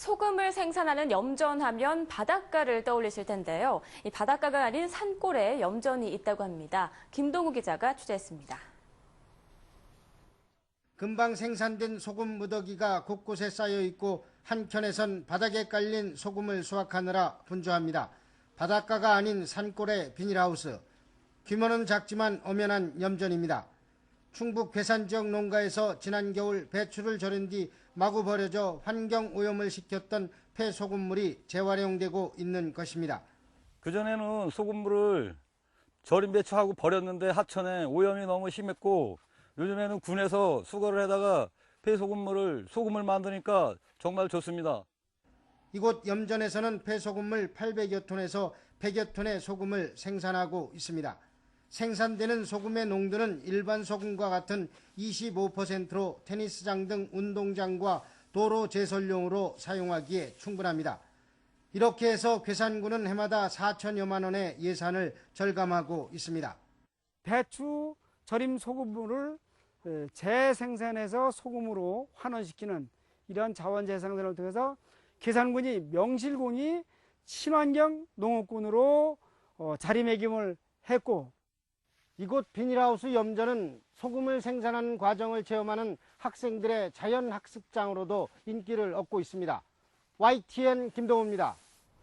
소금을 생산하는 염전하면 바닷가를 떠올리실 텐데요. 이 바닷가가 아닌 산골에 염전이 있다고 합니다. 김동우 기자가 취재했습니다. 금방 생산된 소금 무더기가 곳곳에 쌓여 있고 한켠에선 바닥에 깔린 소금을 수확하느라 분주합니다. 바닷가가 아닌 산골의 비닐하우스. 규모는 작지만 엄연한 염전입니다. 충북 괴산 지역 농가에서 지난 겨울 배추를 절인 뒤 마구 버려져 환경 오염을 시켰던 폐소금물이 재활용되고 있는 것입니다. 그전에는 소금물을 절인 배추하고 버렸는데 하천에 오염이 너무 심했고 요즘에는 군에서 수거를 해다가 폐소금물을 소금을 만드니까 정말 좋습니다. 이곳 염전에서는 폐소금물 800여 톤에서 100여 톤의 소금을 생산하고 있습니다. 생산되는 소금의 농도는 일반 소금과 같은 25%로 테니스장 등 운동장과 도로 제설용으로 사용하기에 충분합니다. 이렇게 해서 괴산군은 해마다 4천여만 원의 예산을 절감하고 있습니다. 배추 절임 소금물을 에, 재생산해서 소금으로 환원시키는 이런 자원 재생산을 통해서 계산군이 명실공히 친환경 농업군으로 어, 자리매김을 했고 이곳 비닐하우스 염전은 소금을 생산하는 과정을 체험하는 학생들의 자연학습장으로도 인기를 얻고 있습니다. YTN 김동호입니다.